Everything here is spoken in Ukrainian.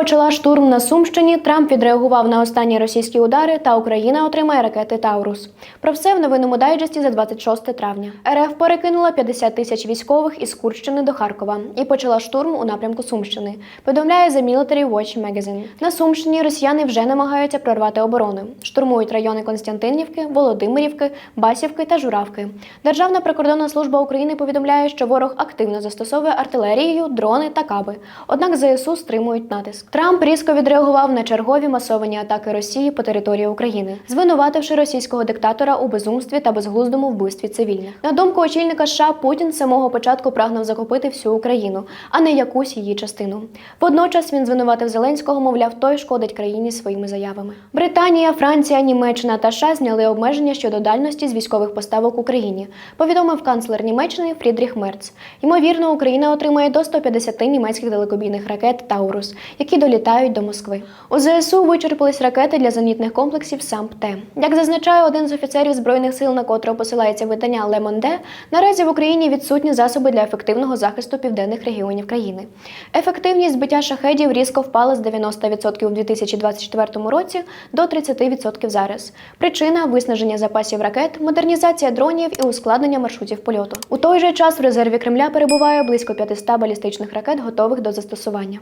почала штурм на Сумщині. Трамп відреагував на останні російські удари, та Україна отримає ракети Таурус. Про все в новинному дайджесті за 26 травня. РФ перекинула 50 тисяч військових із Курщини до Харкова і почала штурм у напрямку Сумщини. Повідомляє The Military Watch Magazine. На Сумщині росіяни вже намагаються прорвати оборону. Штурмують райони Константинівки, Володимирівки, Басівки та Журавки. Державна прикордонна служба України повідомляє, що ворог активно застосовує артилерію, дрони та каби. Однак ЗСУ стримують натиск. Трамп різко відреагував на чергові масовані атаки Росії по території України, звинувативши російського диктатора у безумстві та безглуздому вбивстві цивільних. На думку очільника США, Путін з самого початку прагнув захопити всю Україну, а не якусь її частину. Водночас він звинуватив Зеленського, мовляв, той шкодить країні своїми заявами. Британія, Франція, Німеччина та США зняли обмеження щодо дальності з військових поставок Україні. Повідомив канцлер Німеччини Фрідріх Мерц. Ймовірно, Україна отримає до 150 німецьких далекобійних ракет Таурус, які долітають до Москви. У ЗСУ вичерпались ракети для зенітних комплексів САМП-Т. Як зазначає один з офіцерів збройних сил, на котрого посилається видання Monde, наразі в Україні відсутні засоби для ефективного захисту південних регіонів країни. Ефективність збиття шахедів різко впала з 90% у 2024 році до 30% зараз. Причина виснаження запасів ракет, модернізація дронів і ускладнення маршрутів польоту. У той же час в резерві Кремля перебуває близько 500 балістичних ракет, готових до застосування.